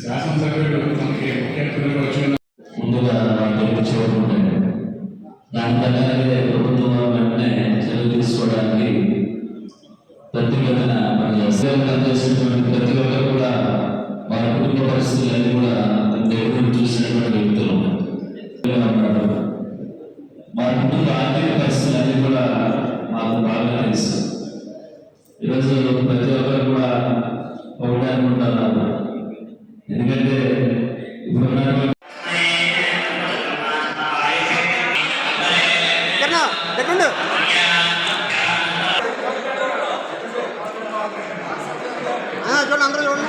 శాసనసభ్యుడు మనకి ముఖ్య వచ్చిన ముందుగా నాకు దాని ప్రభుత్వం వెంటనే చర్యలు తీసుకోవడానికి ప్రతిపాదన మన చేసినటువంటి ప్రతి ఒక్కరు కూడా వారి కుటుంబ పరిస్థితులన్నీ కూడా దేవుడు చూసినటువంటి వ్యక్తులు వారి కుటుంబ తెలుసు ఈరోజు ప్రతి ఒక్కరు కూడా ఒకటే అనుకుంటున్నారు ఎందుకంటే ఇప్పుడు చూడండి అందరూ చూడండి.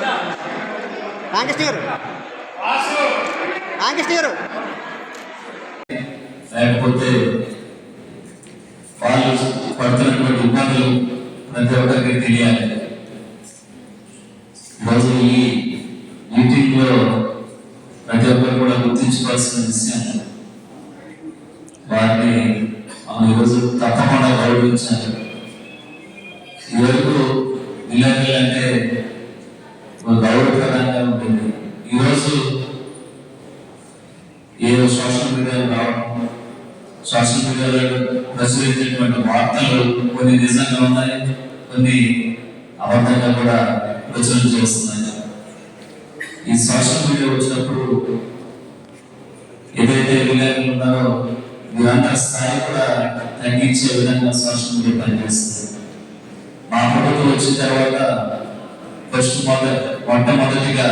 రామకృష్ణ గారు. రామకృష్ణ గారు. లేకపోతే వాళ్ళు పడుతున్నటువంటి ప్రతి ఒక్కరికి తెలియాలి. ఈరోజు ఈ మీటింగ్లో ప్రతి ఒక్కరు కూడా గుర్తించుకోవాల్సిన విషయం వారిని ఈరోజు తప్పకుండా గౌరవించాలి. ఈరోజు విలేకరులు అంటే ఒక గౌరవప్రదంగా ఉంటుంది. ఈరోజు ఏదో సోషల్ మీడియాలో రావడం సోషల్ మీడియాలో ప్రచురించేటువంటి వార్తలు కొన్ని నిజంగా ఉన్నాయి కొన్ని అబద్ధంగా కూడా ప్రచురణ చేస్తున్నాయి. ఈ సోషల్ మీడియా వచ్చినప్పుడు ఏదైతే విలేకరులు ఉన్నారో వీరంతా స్థాయి కూడా తగ్గించే విధంగా సోషల్ మీడియా పనిచేస్తుంది మా ప్రభుత్వం వచ్చిన తర్వాత ఫస్ట్ మొదటి మొట్టమొదటిగా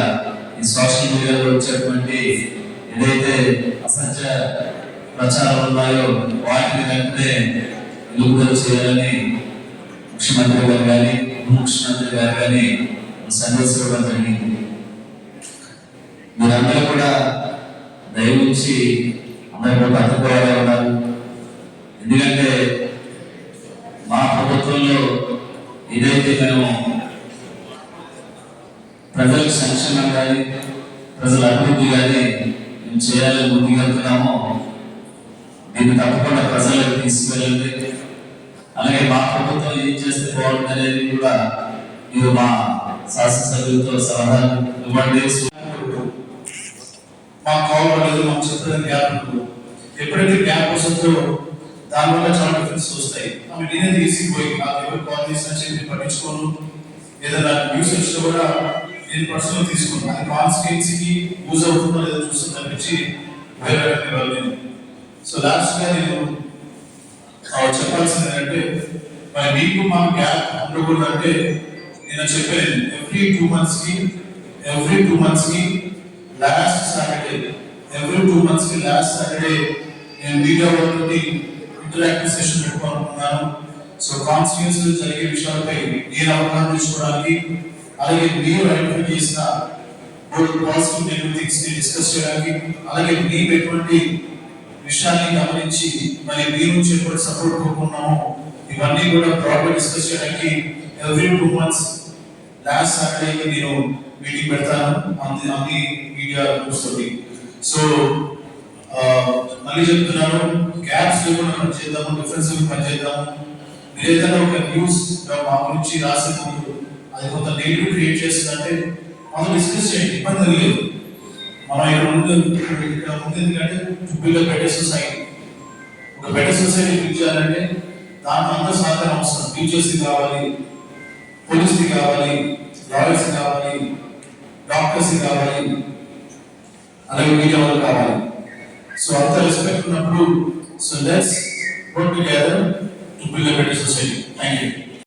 ఈ సోషల్ మీడియాలో వచ్చేటువంటి ఏదైతే అసత్య ప్రచారం ఉన్నాయో వాటిని వెంటనే విడుదల చేయాలని ముఖ్యమంత్రి గారు కానీ ముఖ్యమంత్రి గారు కానీ సందర్శించడం జరిగింది. మీరందరూ కూడా దయవించి అందరూ కూడా ఉన్నారు ఎందుకంటే మా ప్రభుత్వంలో ఏదైతే మేము ప్రజల సంక్షేమం కానీ ప్రజల అభివృద్ధి కానీ మేము చేయాలని ముందుకెళ్తున్నామో దీన్ని తప్పకుండా ప్రజలకు తీసుకెళ్ళండి అలాగే మా ప్రభుత్వం ఏం చేస్తే బాగుంటుంది అనేది కూడా మీరు మా శాసనసభ్యులతో సలహా ఇవ్వండి. మా కాల్ మా చిత్రం చెప్తుంది గ్యాప్ ఎప్పుడైతే గ్యాప్ వస్తుందో దానివల్ల చాలా డిఫరెన్స్ వస్తాయి. ఆమె నేనే తీసిపోయి నాకు ఎవరు కాల్ చేసినా చెప్పి పట్టించుకోను. ఏదైనా న్యూస్ వచ్చినా కూడా నేను పర్సనల్ తీసుకున్నాను అది కాన్స్టిట్యున్సీకి యూజ్ అవుతుందో లేదో చూస్తుంది తప్పించి వేరే వ్యక్తి వెళ్ళలేదు సో లాస్ట్గా నేను ఆ, చెప్పాల్సింది ఏంటంటే మరి మీకు మా గ్యాప్ ఉండకూడదంటే నేను చెప్పాను ఎవ్రీ టూ మంత్స్కి ఎవ్రీ టూ మంత్స్కి లాస్ట్ సాటర్డే ఎవ్రీ టూ మంత్స్కి లాస్ట్ సాటర్డే నేను మీడియా వాళ్ళతోటి ఇంటరాక్టివ్ సెషన్ పెట్టుకోవాలనుకున్నాను సో కాన్స్టిట్యూన్స్ జరిగే విషయాలపై నేను అవగాహన తీసుకోవడానికి అలాగే మీరు ఐడెంటిఫై చేసిన పాజిటివ్ నెగిటివ్ థింగ్స్ని డిస్కస్ చేయడానికి అలాగే మేము ఎటువంటి విషయాన్ని గమనించి మరి మీరు నుంచి సపోర్ట్ కోరుకున్నాము ఇవన్నీ కూడా ప్రాపర్ డిస్కస్ చేయడానికి every two months last Saturday నేను మీటింగ్ పెడతాను. అంది అన్ని మీడియా గ్రూప్స్ సో మళ్ళీ చెప్తున్నాను గ్యాప్స్ లేకుండా పని చేద్దాము డిఫరెన్స్ పని చేద్దాము. మీరు ఏదైనా ఒక న్యూస్ మా గురించి రాసే ముందు అది కొంత నెగిటివ్ క్రియేట్ చేస్తుందంటే మనం డిస్కస్ చేయండి. ఇబ్బంది లేదు. మనం ఇక్కడ ముందు ఇక్కడ ముందు ఎందుకంటే టు బెటర్ సొసైటీ ఒక బెటర్ సొసైటీ బిల్డ్ చేయాలంటే దాంట్లో అంతా సహకారం అవసరం. టీచర్స్ కావాలి పోలీస్ కావాలి లాయర్స్ కావాలి డాక్టర్స్ కావాలి అలాగే మీడియా వాళ్ళు కావాలి. సో అంత రెస్పెక్ట్ ఉన్నప్పుడు so let's work together to build better society thank you